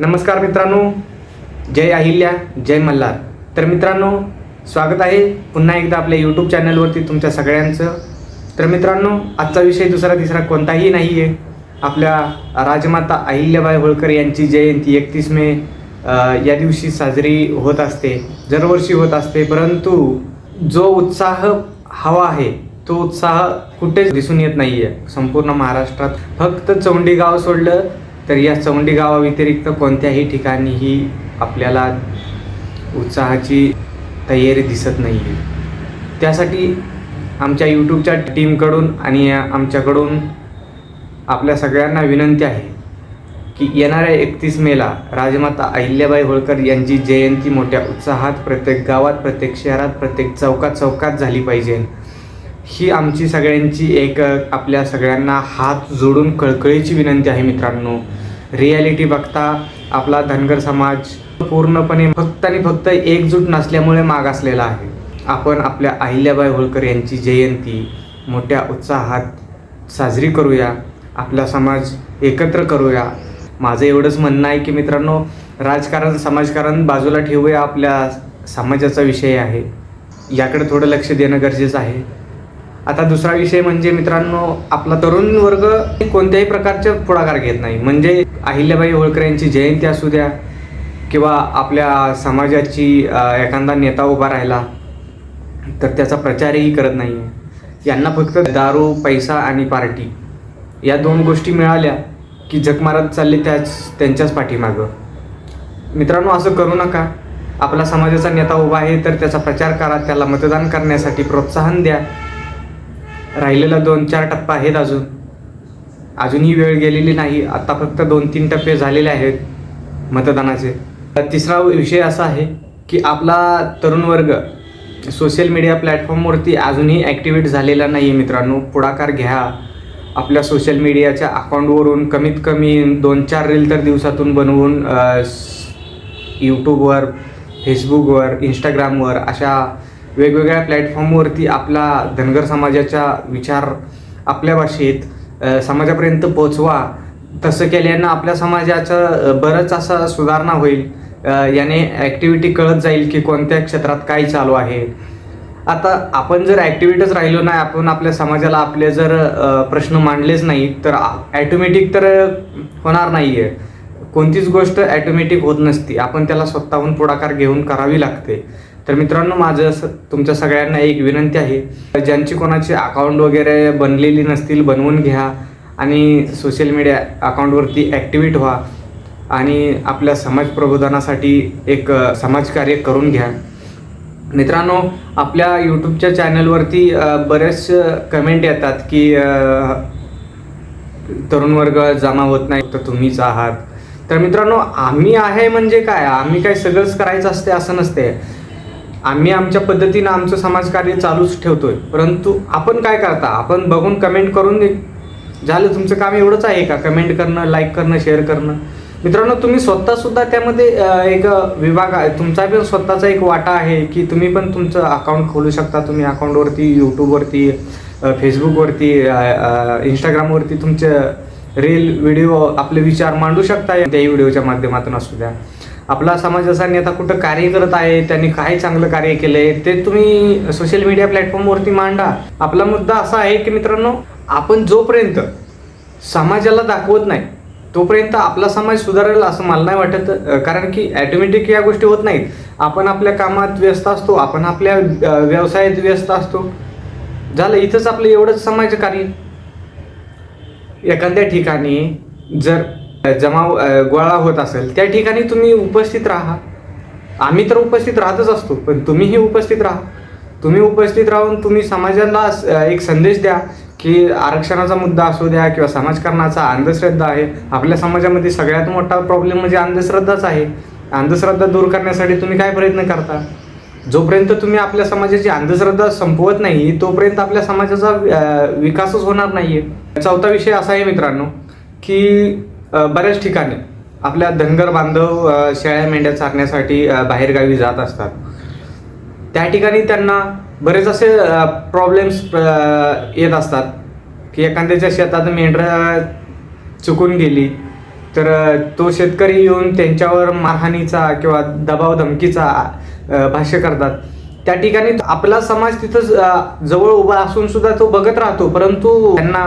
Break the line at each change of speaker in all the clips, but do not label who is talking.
नमस्कार मित्रांनो जय अहिल्या जय मल्हार. तर मित्रांनो स्वागत आहे पुन्हा एकदा आपल्या यूट्यूब चॅनलवरती तुमच्या सगळ्यांचं. तर मित्रांनो आजचा विषय दुसरा तिसरा कोणताही नाही आहे आपल्या राजमाता अहिल्याबाई होळकर यांची जयंती एकतीस मे या दिवशी साजरी होत असते दरवर्षी होत असते. परंतु जो उत्साह हवा आहे तो उत्साह कुठेच दिसून येत नाही आहे संपूर्ण महाराष्ट्रात फक्त चौंडी गाव सोडलं तर या चौंडी गावाव्यतिरिक्त कोणत्याही ठिकाणीही आपल्याला उत्साहाची तयारी दिसत नाही आहे त्यासाठी आमच्या यूट्यूबच्या टीमकडून आणि आमच्याकडून आपल्या सगळ्यांना विनंती आहे की येणाऱ्या एकतीस मेला राजमाता अहिल्याबाई होळकर यांची जयंती मोठ्या उत्साहात प्रत्येक गावात प्रत्येक शहरात प्रत्येक चौकात चौकात झाली पाहिजे. ही आमची सगळ्यांची एक आपल्या सगळ्यांना हात जोडून कळकळीची विनंती आहे मित्रांनो. रियालिटी बघता आपला धनगर समाज पूर्णपणे फक्त आणि फक्त एकजूट नसल्यामुळे मागासलेला आहे. आपण आपल्या अहिल्याबाई होळकर यांची जयंती मोठ्या उत्साहात साजरी करूया. आपला समाज एकत्र करूया. माझं एवढंच म्हणणं आहे की मित्रांनो राजकारण समाजकारण बाजूला ठेवूया. आपल्या समाजाचा विषय आहे. याकडे थोडं लक्ष देणं गरजेचं आहे. आता दुसरा विषय म्हणजे मित्रांनो आपला तरुण वर्ग कोणत्याही प्रकारचे पुढाकार घेत नाही. म्हणजे अहिल्याबाई होळकर यांची जयंती असू द्या किंवा आपल्या समाजाची एखादा नेता उभा राहिला तर त्याचा प्रचारही करत नाही यांना फक्त दारू पैसा आणि पार्टी या दोन गोष्टी मिळाल्या की जग मारत चालले त्याच त्यांच्याच पाठीमागं. मित्रांनो असं करू नका. आपला समाजाचा नेता उभा आहे तर त्याचा प्रचार करा त्याला मतदान करण्यासाठी प्रोत्साहन द्या. राहिलेला दोन चार टप्पा आहेत अजून. अजूनही वेळ गेलेली नाही. आता फक्त दोन तीन टप्पे झालेले आहेत मतदानाचे. तिसरा विषय असा आहे की आपला तरुण वर्ग सोशल मीडिया प्लॅटफॉर्मवरती अजूनही ॲक्टिवेट झालेला नाही आहे मित्रांनो. पुढाकार घ्या. आपल्या सोशल मीडियाच्या अकाउंटवरून कमीत कमी दोन चार रील तर दिवसातून बनवून यूट्यूबवर फेसबुकवर इंस्टाग्रामवर अशा वेगवेगळ्या प्लॅटफॉर्मवरती आपला धनगर समाजाचा विचार आपल्या भाषेत समाजापर्यंत पोचवा तसं केल्यानं आपल्या समाजाचं बरंच असा सुधारणा होईल. याने ॲक्टिव्हिटी कळत जाईल की कोणत्या क्षेत्रात काय चालू आहे. आता आपण जर ॲक्टिव्हिटीच राहिलो नाही आपण आपल्या समाजाला आपले जर प्रश्न मांडलेच नाही तर ॲटोमॅटिक तर होणार नाही आहे कोणतीच गोष्ट ॲटोमॅटिक होत नसती. आपण त्याला स्वतःहून पुढाकार घेऊन करावी लागते. तर मित्रांनो माझं तुमच्या सगळ्यांना एक विनंती आहे ज्यांची कोणाची अकाउंट वगैरे बनलेली नसतील बनवून घ्या आणि सोशल मीडिया अकाउंटवरती ॲक्टिव्हेट व्हा आणि आपल्या समाज प्रबोधनासाठी एक समाजकार्य करून घ्या. मित्रांनो आपल्या यूट्यूबच्या चॅनलवरती बरेच कमेंट येतात की तरुण वर्ग जमा होत नाही तर तुम्हीच आहात. तर मित्रांनो आम्ही आहे म्हणजे काय? आम्ही काय सगळंच करायचं असते असं नसते. आम्ही आमच्या पद्धतीनं आमचं समाजकार्य चालूच ठेवतोय. परंतु आपण काय करता? आपण बघून कमेंट करून दे. झालं तुमचं काम एवढंच आहे का? कमेंट करणं लाईक करणं शेअर करणं? मित्रांनो तुम्ही स्वतः सुद्धा त्यामध्ये एक विभाग आहे. तुमचा पण स्वतःचा एक वाटा आहे की तुम्ही पण तुमचं अकाउंट खोलू शकता. तुम्ही अकाउंटवरती यूट्यूबवरती फेसबुकवरती इंस्टाग्रामवरती तुमचे रील व्हिडिओ आपले विचार मांडू शकता. त्या व्हिडिओच्या माध्यमातून असू द्या. आपला समाजाचा नेता कुठं कार्य करत आहे त्यांनी काय चांगलं कार्य केलंय ते तुम्ही सोशल मीडिया प्लॅटफॉर्मवरती मांडा. आपला मुद्दा असा आहे की मित्रांनो आपण जोपर्यंत समाजाला दाखवत नाही तोपर्यंत आपला समाज सुधारेल असं मला नाही वाटत. कारण की ॲटोमॅटिक या गोष्टी होत नाहीत. आपण आपल्या कामात व्यस्त असतो आपण आपल्या व्यवसायात व्यस्त असतो. झालं इथंच आपलं एवढंच समाज कार्य एखाद्या ठिकाणी जर जमाव गोळा होत असेल त्या ठिकाणी तुम्ही उपस्थित राहा. आम्ही तर उपस्थित राहतच असतो पण तुम्हीही उपस्थित राहा. तुम्ही उपस्थित राहून तुम्ही समाजाला स- एक संदेश द्या की आरक्षणाचा मुद्दा असू द्या किंवा समाजकारणाचा अंधश्रद्धा आहे. आपल्या समाजामध्ये सगळ्यात मोठा प्रॉब्लेम म्हणजे अंधश्रद्धाच आहे. अंधश्रद्धा दूर करण्यासाठी तुम्ही काय प्रयत्न करता? जोपर्यंत तुम्ही आपल्या समाजाची अंधश्रद्धा संपवत नाही तोपर्यंत आपल्या समाजाचा विकासच होणार नाही आहे चौथा विषय असा आहे मित्रांनो की बऱ्याच ठिकाणी. आपल्या धनगर बांधव शेळ्या मेंढ्या चारण्यासाठी बाहेरगावी जात असतात. त्या ठिकाणी त्यांना बरेच असे प्रॉब्लेम्स येत असतात. की एखाद्याच्या शेतात मेंढरा चुकून गेली तर तो शेतकरी येऊन त्यांच्यावर मारहाणीचा किंवा दबाव धमकीचा भाष्य करतात. त्या ठिकाणी आपला समाज तिथं जवळ उभा असून सुद्धा तो बघत राहतो. परंतु त्यांना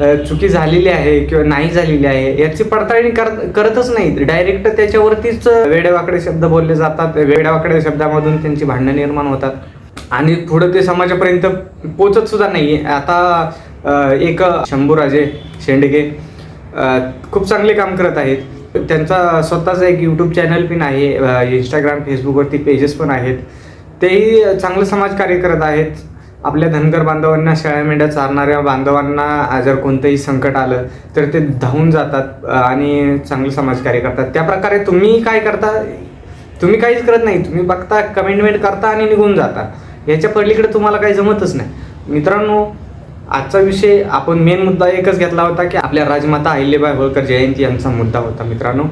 चुकी झालेली आहे किंवा नाही झालेली आहे याची पडताळणी कर करतच नाही डायरेक्ट त्याच्यावरतीच वेडेवाकडे शब्द बोलले जातात. वेड्यावाकडे शब्दामधून त्यांची भांडणं निर्माण होतात. आणि पुढं ते समाजापर्यंत पोचत सुद्धा नाही. आता एक शंभूराजे शेंडगे खूप चांगले काम करत आहेत. त्यांचा स्वतःचा एक यूट्यूब चॅनल पण आहे. इंस्टाग्राम फेसबुकवरती पेजेस पण आहेत. तेही चांगलं समाजकार्य करत आहेत. आपल्या धनगर बांधवांना शेळ्या मेंढ्या चारणाऱ्या बांधवांना जर कोणतंही संकट आलं तर ते धावून जातात आणि चांगलं समाजकार्य करतात. त्या प्रकारे तुम्ही काय करता? तुम्ही काहीच करत नाही. तुम्ही बघता कमेंटमेंट करता आणि निघून जाता. याच्या पलीकडे तुम्हाला काही जमतच नाही. मित्रांनो आजचा विषय आपण मेन मुद्दा एकच घेतला होता की आपल्या राजमाता अहिल्याबाई होळकर जयंती यांचा मुद्दा होता मित्रांनो.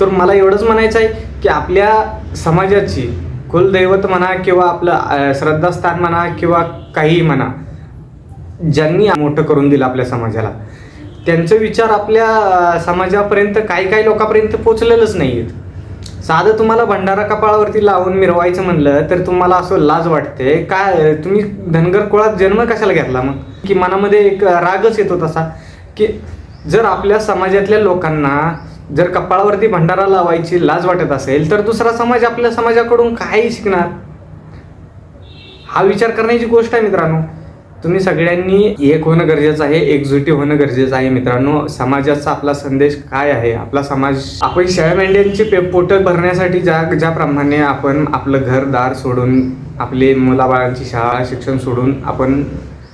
तर मला एवढंच म्हणायचं आहे की आपल्या समाजाची कुलदैवत म्हणा किंवा आपलं श्रद्धास्थान म्हणा किंवा काहीही म्हणा ज्यांनी मोठं करून दिलं आपल्या समाजाला त्यांचे विचार आपल्या समाजापर्यंत काही काही लोकांपर्यंत पोचलेलंच नाही आहेत साधं तुम्हाला भंडारा कपाळावरती लावून मिरवायचं म्हणलं तर तुम्हाला असं लाज वाटते. काय तुम्ही धनगर कुळात जन्म कशाला घेतला मग? की मनामध्ये एक रागच येतो तसा की जर आपल्या समाजातल्या लोकांना जर कपाळावरती भंडारा लावायची लाज वाटत असेल तर दुसरा समाज आपल्या समाजाकडून काही शिकणार. हा विचार करण्याची गोष्ट आहे मित्रांनो. तुम्ही सगळ्यांनी एक होणं गरजेचं आहे एकजुटी होणं गरजेचं आहे मित्रांनो. समाजाचा आपला संदेश काय आहे? आपला समाज आपण शेळ्या मेंढ्यांची पे पोट भरण्यासाठी ज्या ज्याप्रमाणे आपण आपलं घरदार सोडून आपले मुलाबाळांची शाळा शिक्षण सोडून आपण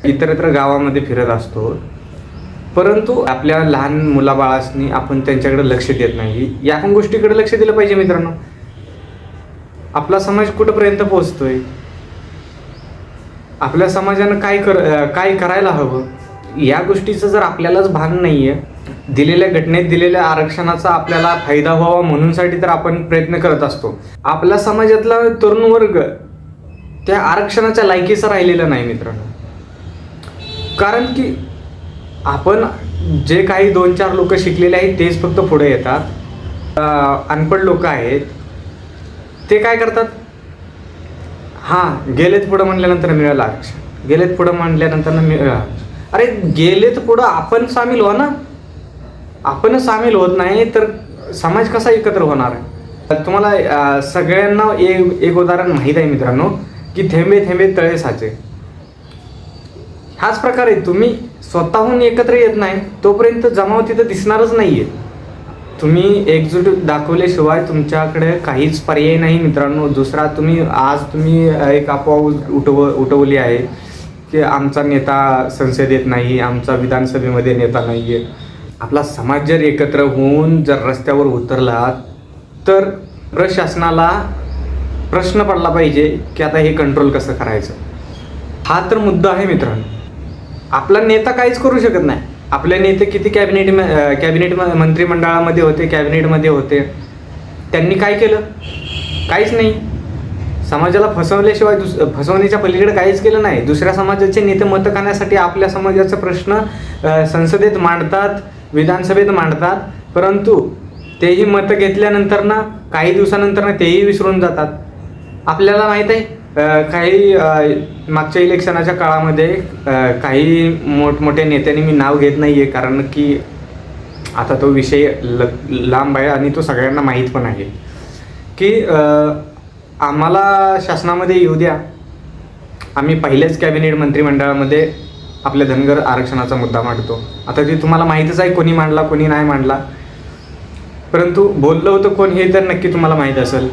इतरत्र गावामध्ये फिरत असतो परंतु आपल्या लहान मुलाबाळासनी आपण त्यांच्याकडे लक्ष देत नाही. या पण गोष्टीकडे लक्ष दिलं पाहिजे मित्रांनो. आपला समाज कुठंपर्यंत पोहोचतोय? आपल्या समाजानं काय कर काय करायला हवं? या गोष्टीचं जर आपल्यालाच भान नाही आहे दिलेल्या घटनेत दिलेल्या आरक्षणाचा आपल्याला फायदा व्हावा म्हणूनसाठी तर आपण प्रयत्न करत असतो. आपल्या समाजातला तरुण वर्ग त्या आरक्षणाच्या लायकीचा राहिलेला नाही मित्रांनो. कारण की आपण जे काही दोन चार लोक शिकलेले आहेत तेच फक्त पुढे येतात. अनपड अनपढ लोक आहेत. ते काय करतात? हां गेलेत पुढं म्हणल्यानंतर मिळालं आरक्षण. गेलेत पुढं म्हणल्यानंतर मिळालं अरे गेलेत पुढं आपण सामील हो ना. आपण सामील होत नाही तर समाज कसा एकत्र होणार? आहे तुम्हाला सगळ्यांना एक एक उदाहरण माहीत आहे मित्रांनो की थेंबे थेंबे तळे साचे. ह्याच प्रकारे तुम्ही स्वतःहून एकत्र येत नाही तोपर्यंत जमाव तिथं दिसणारच नाही आहे तुम्ही एकजूट दाखवल्याशिवाय तुमच्याकडे काहीच पर्याय नाही मित्रांनो. दुसरा तुम्ही आज तुम्ही एक अफवा उठव उठवली आहे की आमचा नेता संसदेत नाही आमचा विधानसभेमध्ये नेता नाही आहे आपला समाज जर एकत्र होऊन जर रस्त्यावर उतरला तर प्रशासनाला प्रश्न पडला पाहिजे की आता हे कंट्रोल कसं करायचं? हा तर मुद्दा आहे मित्रांनो. आपला नेता काहीच करू शकत नाही. आपले नेते किती कॅबिनेट कॅबिनेट मंत्रिमंडळामध्ये होते कॅबिनेटमध्ये होते. त्यांनी काय केलं? काहीच नाही. समाजाला फसवल्याशिवाय दुस फसवण्याच्या पलीकडे काहीच केलं नाही. दुसऱ्या समाजाचे नेते मतं खाण्यासाठी आपल्या समाजाचा प्रश्न संसदेत मांडतात विधानसभेत मांडतात. परंतु तेही मतं घेतल्यानंतर ना काही दिवसानंतर ना तेही विसरून जातात. आपल्याला माहीत आहे काही मागच्या इलेक्शनाच्या काळामध्ये काही मोठमोठ्या नेत्यांनी मी नाव घेत नाही आहे कारण की आता तो विषय ल लांब आहे आणि तो सगळ्यांना माहीत पण आहे. की आम्हाला शासनामध्ये येऊ द्या. आम्ही पहिल्याच कॅबिनेट मंत्रिमंडळामध्ये आपल्या धनगर आरक्षणाचा मुद्दा मांडतो. आता ते तुम्हाला माहीतच आहे कोणी मांडला कोणी नाही मांडला. परंतु बोललं होतं कोण हे तर नक्की तुम्हाला माहीत असेल.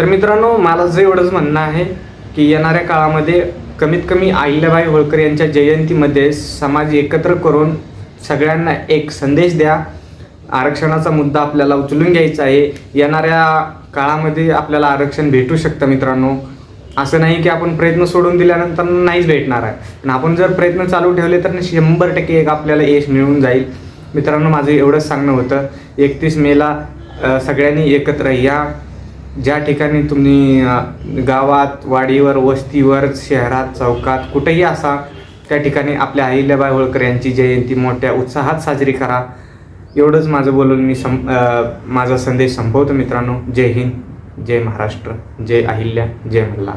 तर मित्रांनो मला जे एवढंच म्हणणं आहे की येणाऱ्या काळामध्ये कमीत कमी अहिल्याबाई होळकर यांच्या जयंतीमध्ये समाज एकत्र करून सगळ्यांना एक संदेश द्या. आरक्षणाचा मुद्दा आपल्याला उचलून घ्यायचा आहे. येणाऱ्या काळामध्ये आपल्याला आरक्षण भेटू शकतं मित्रांनो. असं नाही की आपण प्रयत्न सोडून दिल्यानंतर नाहीच भेटणार आहे. पण आपण जर प्रयत्न चालू ठेवले तर शंभर टक्के एक आपल्याला यश मिळून जाईल. मित्रांनो माझं एवढंच सांगणं होतं. एकतीस मेला सगळ्यांनी एकत्र या. ज्या ठिकाणी तुम्ही गावात वाडीवर वस्तीवर शहरात चौकात कुठेही असा त्या ठिकाणी आपल्या अहिल्याबाई होळकर यांची जयंती मोठ्या उत्साहात साजरी करा. एवढंच माझं बोलून मी सं माझा संदेश संपवतो मित्रांनो. जय हिंद जय महाराष्ट्र जय अहिल्या जय मल्हार.